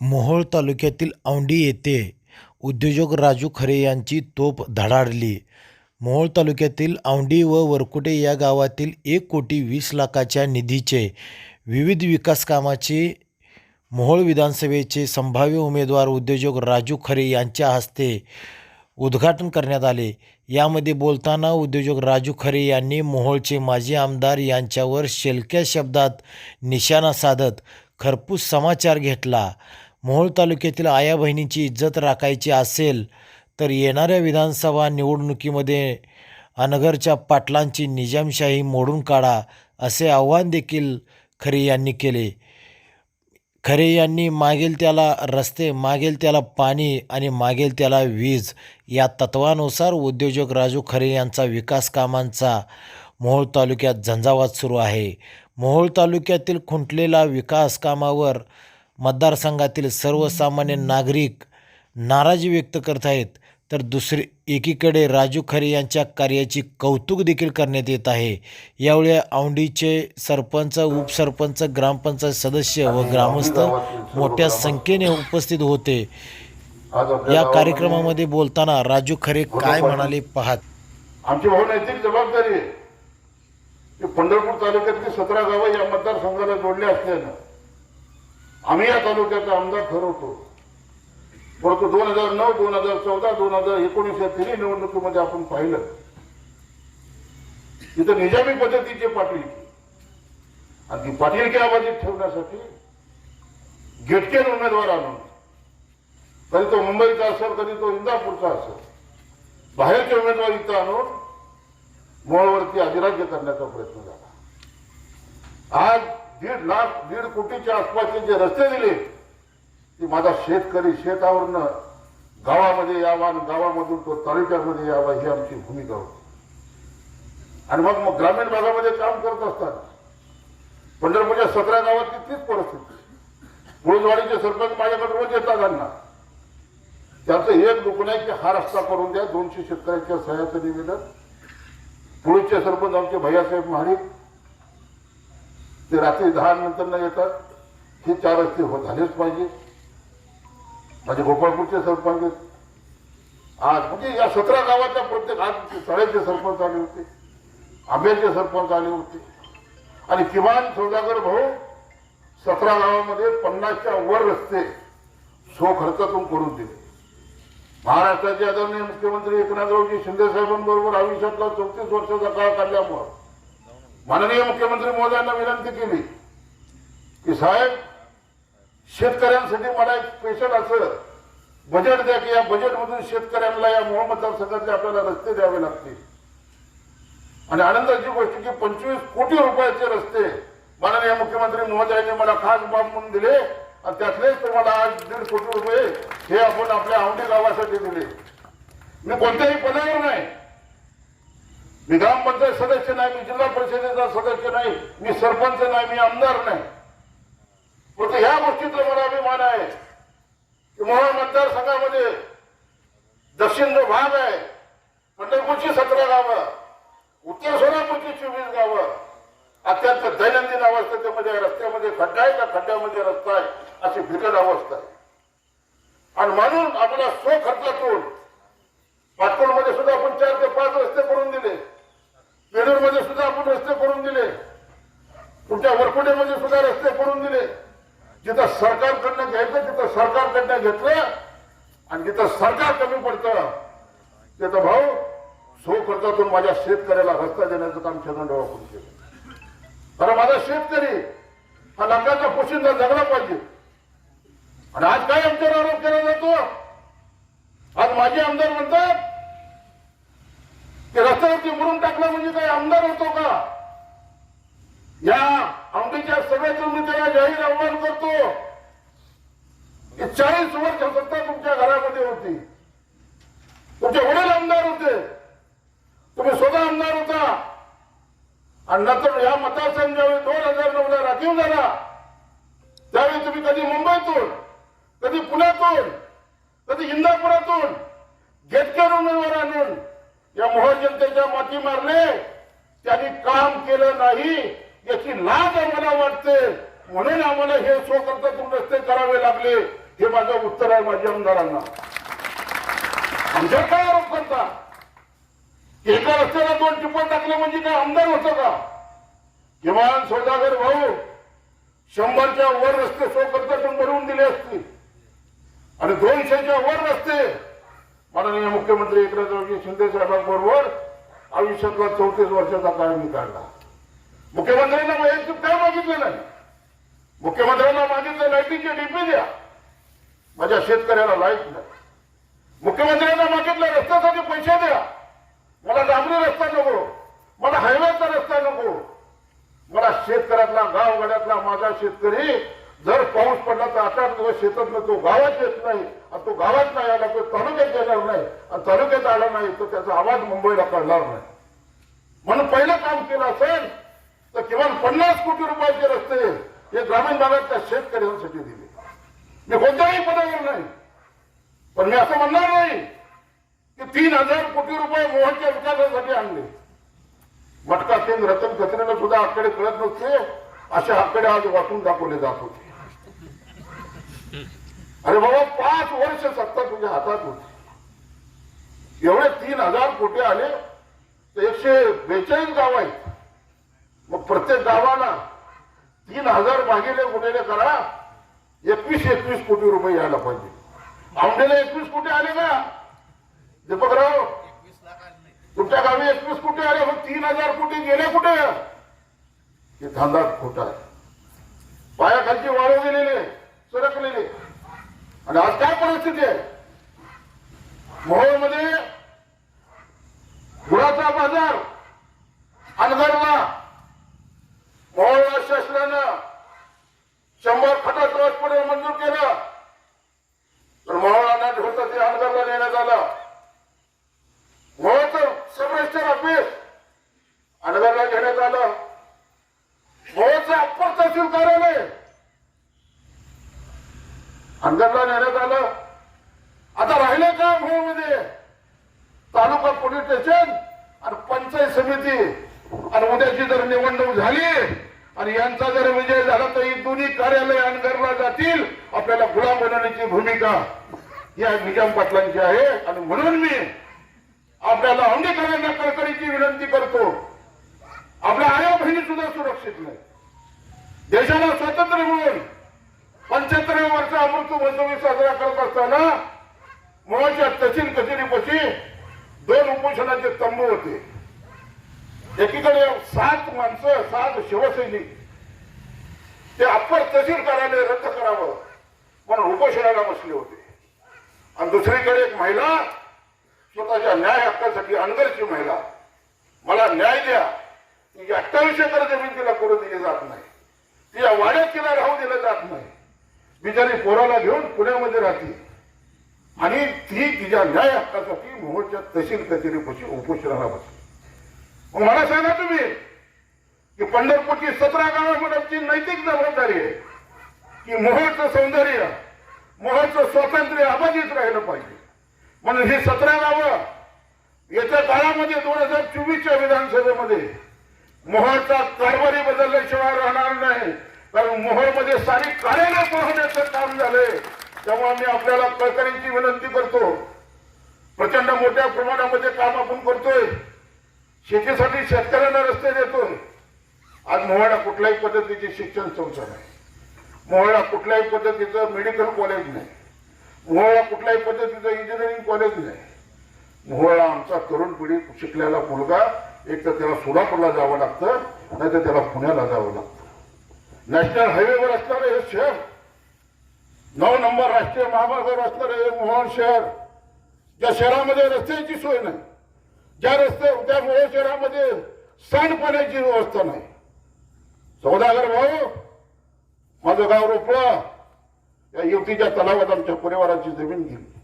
मोहोळ तालुक्यातील औंढी येथे उद्योजक राजू खरे यांची तोफ धडाडली. मोहोळ तालुक्यातील औंढी व वरकुटे या गावातील एक कोटी वीस लाखाच्या निधीचे विविध विकास कामाचे मोहोळ विधानसभेचे संभाव्य उमेदवार उद्योजक राजू खरे यांच्या हस्ते उद्घाटन करण्यात आले. यामध्ये बोलताना उद्योजक राजू खरे यांनी मोहोळचे माजी आमदार यांच्यावर शेलक्या शब्दात निशाणा साधत खरपूस समाचार घेतला. मोहोळ तालुक्यातील आया बहिणीची इज्जत राखायची असेल तर येणाऱ्या विधानसभा निवडणुकीमध्ये अनगरच्या पाटलांची निजामशाही मोडून काढा असे आव्हान देखील खरे यांनी केले. खरे यांनी मागेल त्याला रस्ते मागेल त्याला पाणी आणि मागेल त्याला वीज या तत्वानुसार उद्योजक राजू खरे यांचा विकास कामांचा मोहोळ तालुक्यात झंझावात सुरू आहे. मोहोळ तालुक्यातील खुंटलेला विकास कामावर मतदारसंघातील सर्वसामान्य नागरिक नाराजी व्यक्त करत आहेत. तर दुसरी एकीकडे राजू खरे यांच्या कार्याची कौतुक देखील करण्यात येत आहे. यावेळी औंढीचे सरपंच उपसरपंच ग्रामपंचायत सदस्य व ग्रामस्थ मोठ्या संख्येने उपस्थित होते. या कार्यक्रमामध्ये बोलताना राजू खरे काय म्हणाले पाहत? आमची जबाबदारी ते पंढरपूर तालुक्यातली सतरा गावं या मतदारसंघाला जोडले असल्यानं आम्ही या तालुक्याचा आमदार ठरवतो. परंतु दोन हजार नऊ दोन हजार चौदा दोन हजार एकोणीस या तिन्ही निवडणुकीमध्ये आपण पाहिलं. तिथं निजामी पद्धतीचे पाटील. आणि ती पाटीलकी आबाजीत ठेवण्यासाठी गेटकेन उमेदवार आणून कधी तो मुंबईचा असेल कधी तो इंदापूरचा असेल बाहेरचे उमेदवार इथं आणून मोळवरती अधिराज्य करण्याचा प्रयत्न झाला. आज दीड लाख दीड कोटीच्या आसपासचे जे रस्ते दिले ते माझा शेतकरी शेतावरनं गावामध्ये यावा आणि गावामधून तो तालुक्यामध्ये यावा ही आमची भूमिका होती. आणि मग मग ग्रामीण भागामध्ये काम करत असताना पंढरपूरच्या सतरा गावातली तीच परिस्थिती. मुळजवाडीचे सरपंच माझ्याकडे रोज येतात त्यांना त्याचं एक दुखण्याची आहे की हा रस्ता करून द्या दोनशे शेतकऱ्यांच्या सह्याचं निवेदन. पुढचे सरपंच आमचे भैयासाहेब महाडिक ते रात्री दहा नंतर न येतात. हे चार रस्ते हो झालेच पाहिजे. माझे गोपाळपूरचे सरपंच आहेत. आज म्हणजे या सतरा गावाच्या प्रत्येक आज तळ्याचे सरपंच आले होते. आंब्याचे सरपंच आले होते. आणि किमान सौदागर भाऊ सतरा गावामध्ये पन्नासच्या वर रस्ते सो खर्चातून करून दिले. महाराष्ट्राचे आदरणीय मुख्यमंत्री एकनाथरावजी शिंदे साहेबांबरोबर आयुष्यातला चौतीस वर्षाचा काळ काढल्यामुळं माननीय मुख्यमंत्री महोदयांना विनंती केली की साहेब शेतकऱ्यांसाठी मला एक स्पेशल असं बजेट द्या की या बजेटमधून शेतकऱ्यांना या मोह मतदारसंघातले आपल्याला रस्ते द्यावे लागतील. आणि आनंदाची गोष्ट की पंचवीस कोटी रुपयाचे रस्ते माननीय मुख्यमंत्री महोदयांनी मला खास बाब म्हणून दिले. आणि त्यातलेच तुम्हाला आज दीड कोटी रुपये हे आपण आपल्या आवडी गावासाठी दिले. मी कोणत्याही पदावर नाही. मी ग्रामपंचायत सदस्य नाही मी जिल्हा परिषदेचा सदस्य नाही मी सरपंच नाही मी आमदार नाही. फक्त ह्या गोष्टीतला मला अभिमान आहे की मोहोळ मतदारसंघामध्ये दक्षिण जो भाग आहे पंढरपूरची सतरा गावं उत्तर सोलापूरची चोवीस गावं अत्यंत दैनंदिन अवस्थेमध्ये रस्त्यामध्ये खड्डा आहे का खड्ड्यामध्ये रस्ता आहे. अशी बिकट अवस्था आहे. आणि म्हणून आपल्या स्व खर्चातून पाटकोडमध्ये सुद्धा आपण चार ते पाच रस्ते करून दिले. पेडूरमध्ये सुद्धा आपण रस्ते करून दिले. तुमच्या वरकुटेमध्ये सुद्धा रस्ते करून दिले. जिथं सरकारकडनं घ्यायचं तिथं सरकारकडनं घेतलं आणि जिथं सरकार कमी पडतं तिथं भाऊ सो खर्चातून माझ्या शेतकऱ्याला रस्ता देण्याचं काम छगनराव करून केलं. कारण माझा शेतकरी हा लाखाचा पोशिंदा जगला पाहिजे. आणि आज काय आमच्यावर आरोप केला जातो? आज माझे आमदार म्हणतात की रस्त्यावरती मुरुम टाकला म्हणजे काय आमदार होतो का? या आमटीच्या सभेतून मी त्याला जाहीर आव्हान करतो. की चाळीस वर्ष सत्ता तुमच्या घरामध्ये होती. तुमचे वडील आमदार होते. तुम्ही स्वतः आमदार होता. आणि नंतर या मतदारसंघ ज्यावेळी दोन हजार नऊ ला राखीव झाला. त्यावेळी तुम्ही कधी मुंबईतून कधी पुण्यातून कधी इंदापुरातून गेटकर उमेदवार आणून या मोहर जनतेच्या माती मारले त्यांनी काम केलं नाही याची लाज आम्हाला वाटते. म्हणून आम्हाला हे स्वकर्तातून रस्ते करावे लागले. हे माझं उत्तर आहे माझ्या आमदारांना. आमच्यावर काय आरोप करता? एका रस्त्याला दोन टिप्पण टाकले म्हणजे काय आमदार होतं का? किमान सौदागर भाऊ शंभरच्या वर रस्ते स्वकर्तातून बनवून दिले असतील. आणि दोनशेच्या वर नसते माननीय मुख्यमंत्री एकनाथरावजी शिंदे साहेबांबरोबर आयुष्यातला चौतीस वर्षाचा काळ मी काढला मुख्यमंत्र्यांना वैयक्तिक काय मागितलं नाही. मुख्यमंत्र्यांना मागितलं लाईटीचे डीपी द्या. माझ्या शेतकऱ्याला लाइट नाही मुख्यमंत्र्यांना मागितलं रस्त्यासाठी पैसे द्या. मला डांबरी रस्ता नको. मला हायवेचा रस्ता नको. मला शेतकऱ्यातला गावगाड्यातला माझा शेतकरी जर पाऊस पडला तर आठ आठ दिवस तो गावात येत नाही आणि तो गावात नाही आला तर तालुक्यात येणार नाही आणि तालुक्यात आला नाही तर त्याचा आवाज मुंबईला कळणार नाही. म्हणून पहिलं काम केलं असेल तर किमान पन्नास कोटी रुपयाचे रस्ते हे ग्रामीण भागातल्या शेतकऱ्यांसाठी दिले. मी कोणत्याही पदावर नाही पण मी असं म्हणणार नाही की तीन हजार कोटी रुपये मोहनच्या विकासासाठी आणले. मटका सिंग रतन खत्रीला सुद्धा आकडे कळत नसते असे आकडे आज वाटून दाखवले जात होते. अरे बाबा पाच वर्ष सत्ता तुझ्या हातात होती. एवढे तीन हजार कोटी आले तर एकशे बेचाळीस गाव आहेत. मग प्रत्येक गावाला तीन हजार भागिले गुन्हेले करा एकवीस एकवीस कोटी रुपये यायला पाहिजे. आमडेला एकवीस कोटी आले का? दीपकराव तुमच्या गावी एकवीस कोटी आले मग तीन हजार कोटी गेले कुठे? हे धांदा खोटा आहे. पायाखालची वाळू गेलेले सरकलेले आणि आज काय परिस्थिती आहे? मोहोळमध्ये गुळाचा बाजार अनगरला मोहोळला शासनानं शंभर खटा ट्रस्टमध्ये मंजूर केलं तर मोहोळला नाही होतं ते अनगरला नेण्यात आलं मोहोळचं सब रजिस्टर ऑफिस अनगरला घेण्यात आलं मोहोळचं अप्पर तहसील कार्यालय अनगरला आलं आता राहिलं का मोहोळमध्ये तालुका पोलीस स्टेशन आणि पंचायत समिती. आणि उद्याची जर निवडणूक झाली आणि यांचा जर विजय झाला तर ही दोन्ही कार्यालय अनगरला जातील. आपल्याला गुलाम बनवण्याची भूमिका या निजाम पाटलांची आहे. आणि म्हणून मी आपल्याला अंगीकरांना कळकरीची विनंती करतो. आपल्या आया बहिणी सुद्धा सुरक्षित नाही. देशाला स्वातंत्र्य मिळून पंच्याहत्तर वर्ष अमृत महोत्सव साजरा करत असताना मोहच्या तहसील कचेरीपाशी दोन उपोषणाचे तंबू होते. एकीकडे सात माणसं सात शिवसैनिक. ते अप्पर तहसील कार्यालय रद्द करावं म्हणून उपोषणाला बसले होते. आणि दुसरीकडे एक महिला स्वतःच्या न्याय हक्कासाठी अनगरची महिला. मला न्याय द्या. ती अठ्ठावीस एकर जमीन तिला करू दिली जात नाही. तिला वाड्यात तिला राहू दिलं जात नाही. बिचारी पोराला घेऊन पुण्यामध्ये राहते. आणि ती तिच्या न्याय हक्कासाठी मोहोळच्या तहसील कचेरीपाशी उपोषणाला बसली मग मला सांगा तुम्ही की पंढरपूरची सतरा गावांची नैतिक जबाबदारी आहे की मोहोळचं सौंदर्य मोहोळचं स्वातंत्र्य अबाधित राहिलं पाहिजे. म्हणून ही सतरा गावं येत्या काळामध्ये दोन हजार चोवीसच्या विधानसभेमध्ये मोहोळचा कारभारी बदलल्याशिवाय राहणार नाही. कारण मोहोळमध्ये सारी कार्यालय पोहोचण्याचं काम झालंय. त्यामुळे मी आपल्याला कळकळीची विनंती करतो. प्रचंड मोठ्या प्रमाणामध्ये काम आपण करतोय. शेतीसाठी शेतकऱ्यांना रस्ते देतो आज मोहोळा कुठल्याही पद्धतीची शिक्षण संस्था नाही. मोहाळा कुठल्याही पद्धतीचं मेडिकल कॉलेज नाही. मोहाळा कुठल्याही पद्धतीचं इंजिनिअरिंग कॉलेज नाही. मोहाळा आमचा तरुण पिढी शिकलेला मुलगा एक तर त्याला सोलापूरला जावं लागतं नाही तर त्याला पुण्याला जावं लागतं. नॅशनल हायवेवर असणारं हे शहर नऊ नंबर राष्ट्रीय महामार्गावर असणारं हे मोहन शहर ज्या शहरामध्ये रस्त्याची सोय नाही ज्या रस्ते त्या मोहन शहरामध्ये सांडपाण्याची व्यवस्था नाही. सौदागर भाऊ माझं गाव रोपळा या युवतीच्या तलावात आमच्या परिवाराची जमीन गेली.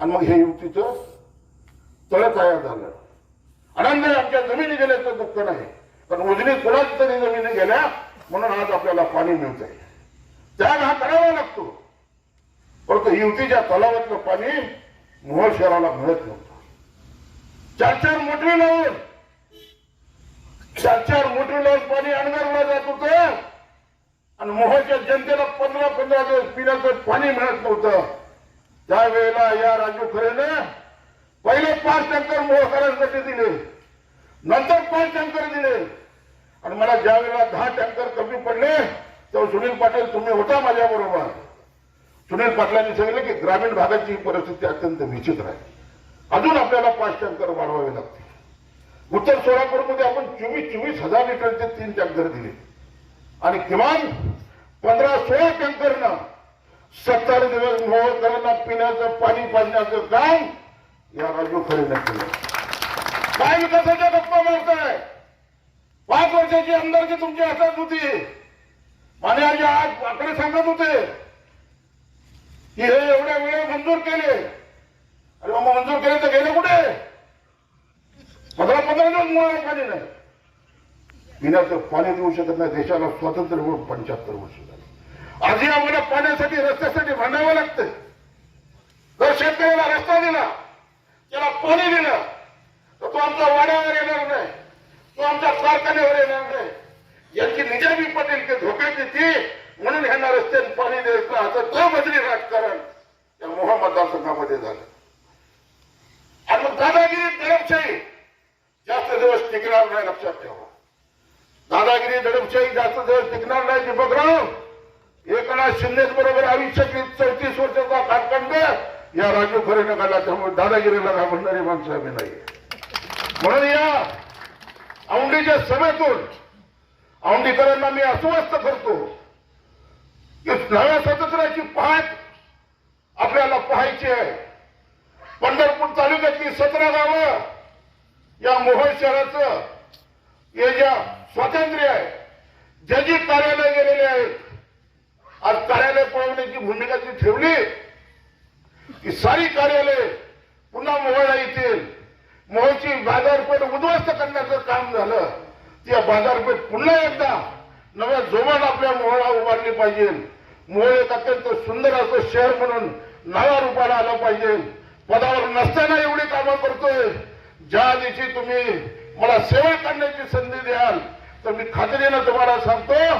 आणि मग हे युवतीचं तळ तयार झालं. आनंद आमच्या जमिनी गेल्याचं दुःख नाही. पण उजनी कोणाच तरी जमिनी गेल्या? म्हणून आज आपल्याला पाणी मिळत आहे त्याग हा करावा लागतो. परंतु युवतीच्या तलावातलं पाणी मोहोळ शहराला मिळत नव्हतं. चार चार मोटरी लावून चार चार मोटरी लावून पाणी अणगारला जात होतं. आणि मोहोळच्या जनतेला पंधरा पंधरा दिवस पिण्याचं पाणी मिळत नव्हतं. त्यावेळेला या राजू खरेने पहिले पाच टँकर मोहकरांसाठी दिले. नंतर पाच टँकर दिले. आणि मला ज्या वेळेला दहा टँकर कमी पडले तेव्हा सुनील पाटील तुम्ही होता माझ्या बरोबर. सुनील पाटलांनी सांगितलं की ग्रामीण भागाची परिस्थिती अत्यंत विचित्र आहे. अजून आपल्याला पाच टँकर वाढवावे लागतील. उत्तर सोलापूरमध्ये आपण चोवीस चोवीस हजार लिटरचे तीन टँकर दिले. आणि किमान पंधरा सोळा टँकरनं सत्तर दिवस मोहकरांना पिण्याचं पाणी पाजण्याचं काम या राजू खरेदी केलं. काय विकासाच्या गप्पा मारताय? पाच वर्षाची आमदारकी तुमची हातात होती. मान्याजी आज आकडे सांगत होते की हे एवढ्या वेळ मंजूर केले. अरे मग मंजूर केले तर गेले कुठे? पंधरा पंधरा दिवस मुळाला पाणी नाही. पिण्याचं पाणी देऊ शकत नाही. देशाला स्वातंत्र्य म्हणून पंच्याहत्तर वर्ष झाली. आजही आम्हाला पाण्यासाठी रस्त्यासाठी भांडावं लागतं जर शेतकऱ्याला रस्ता दिला त्याला पाणी दिलं तर तो आमचा वाड्यावर येणार नाही. तो आमच्या कारखान्यावर येणार नाही यांची निजामी पटेल ते धोक्यात येते म्हणून ह्यांना रस्त्याने पाणी द्यायचं. असं तो मजली राजकारण या मोहा मतदारसंघामध्ये झालं. आणि मग दादागिरी दडपशाही. जास्त दिवस टिकणार नाही लक्षात ठेवा. दादागिरी दडपशाही जास्त दिवस टिकणार नाही दीपकराव एकनाथ शिंदे बरोबर आयुष्यातली चौतीस वर्षाचा कालखंड या राजू खरेनं काढला त्यामुळे दादागिरीला घाबरणारी माणसं आम्ही नाही म्हणून या. औंढीच्या सभेतून औंढीकरांना मी अस्वस्थ करतो. की नव्या स्वातंत्र्याची पहाट आपल्याला पाहायची आहे. पंढरपूर तालुक्यातली सतरा गावं या मोहोळ शहराचं हे ज्या स्वातंत्र्य आहे ज्या कार्यालय गेलेले आहेत आज कार्यालय पळवण्याची भूमिका जी ठेवली ती सारी कार्यालय पुन्हा मोहळा येतील. मोहची बाजारपेठ उद्ध्वस्त करण्याचं काम झालं त्या बाजारपेठ पुन्हा एकदा नव्या जोमात आपल्या मोहळा उभारली पाहिजे. मोहळ एक अत्यंत सुंदर असं शहर म्हणून नव्या रूपाला आलं पाहिजे. पदावर नसताना एवढी कामं करतोय. ज्या दिवशी तुम्ही मला सेवा करण्याची संधी द्याल तर मी खात्रीनं तुम्हाला सांगतो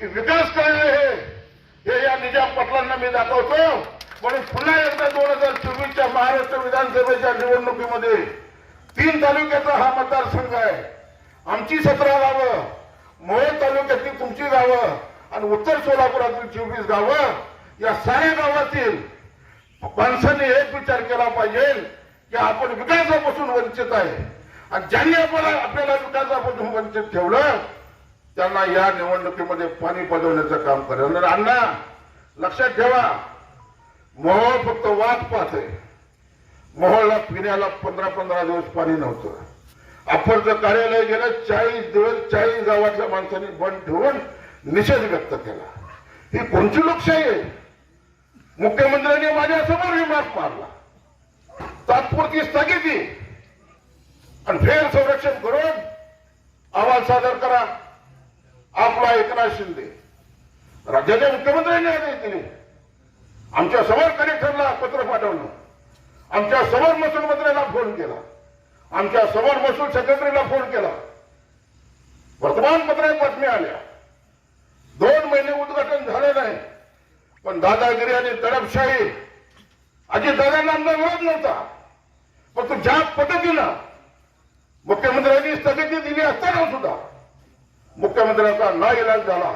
की विकास करणे हे. हे या निजाम पटलांना मी दाखवतो. म्हणून पुन्हा एकदा दोन हजार चोवीसच्या महाराष्ट्र विधानसभेच्या निवडणुकीमध्ये तीन तालुक्याचा हा मतदारसंघ आहे. आमची सतरा गावं मोहोळ तालुक्यातली तुमची गावं आणि उत्तर सोलापुरातील चोवीस गावं या साऱ्या गावातील माणसांनी एक विचार केला पाहिजे की आपण विकासापासून वंचित आहे. आणि ज्यांनी आपण आपल्याला विकासापासून वंचित ठेवलं त्यांना या निवडणुकीमध्ये पाणी पदवण्याचं काम करेल अण्णा लक्षात ठेवा मोह फक्त वाद पाहते मोहोळला पिण्याला पंधरा पंधरा दिवस पाणी नव्हतं. अप्परचं कार्यालय गेलं चाळीस दिवस चाळीस गावातल्या माणसांनी बंद ठेवून निषेध व्यक्त केला. ही कोणची लोकशाही आहे? मुख्यमंत्र्यांनी माझ्यासमोर विमात मारला. तात्पुरती स्थगिती. आणि फेर संरक्षण करून अहवाल सादर करा. आपला एकनाथ शिंदे. राज्याच्या मुख्यमंत्र्यांनी आदेश दिले. आमच्यासमोर कलेक्टरला पत्र पाठवलं. आमच्यासमोर महसूल मंत्र्याला फोन केला. आमच्यासमोर महसूल सेक्रेटरीला फोन केला. वर्तमानपत्रात बातम्या आल्या. दोन महिने उद्घाटन झालं नाही. पण दादागिरी आणि दडपशाही अजितदादांना आमचा विरोध नव्हता. पण तो ज्या पद्धतीनं मुख्यमंत्र्यांनी स्थगिती दिली असताना सुद्धा मुख्यमंत्र्यांचा ना इलाज झाला.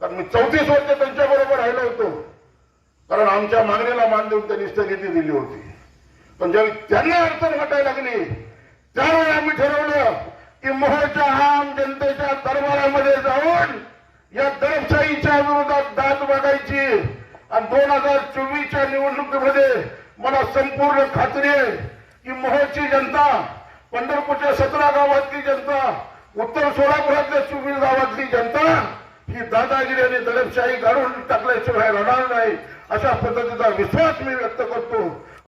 कारण मी चौतीस वर्ष त्यांच्याबरोबर राहिलो होतो. कारण आमच्या मागणीला मान देऊन त्यांनी स्थगिती दिली होती. पण ज्यावेळी त्यांना अडचण वाटायला लागली त्यावेळी आम्ही ठरवलं की मोहरच्या आम जनतेच्या दरबारामध्ये जाऊन या दडपशाहीच्या विरोधात दाद बघायची आणि दोन हजार चोवीसच्या निवडणुकीमध्ये मला संपूर्ण खात्री आहे की मोहरची जनता पंढरपूरच्या सतरा गावातली जनता उत्तर सोलापुरातल्या चोवीस गावातली जनता ही दादागिरी आणि दडपशाही काढून टाकल्याशिवाय राहणार नाही अशा पद्धतीचा विश्वास मी व्यक्त करतो.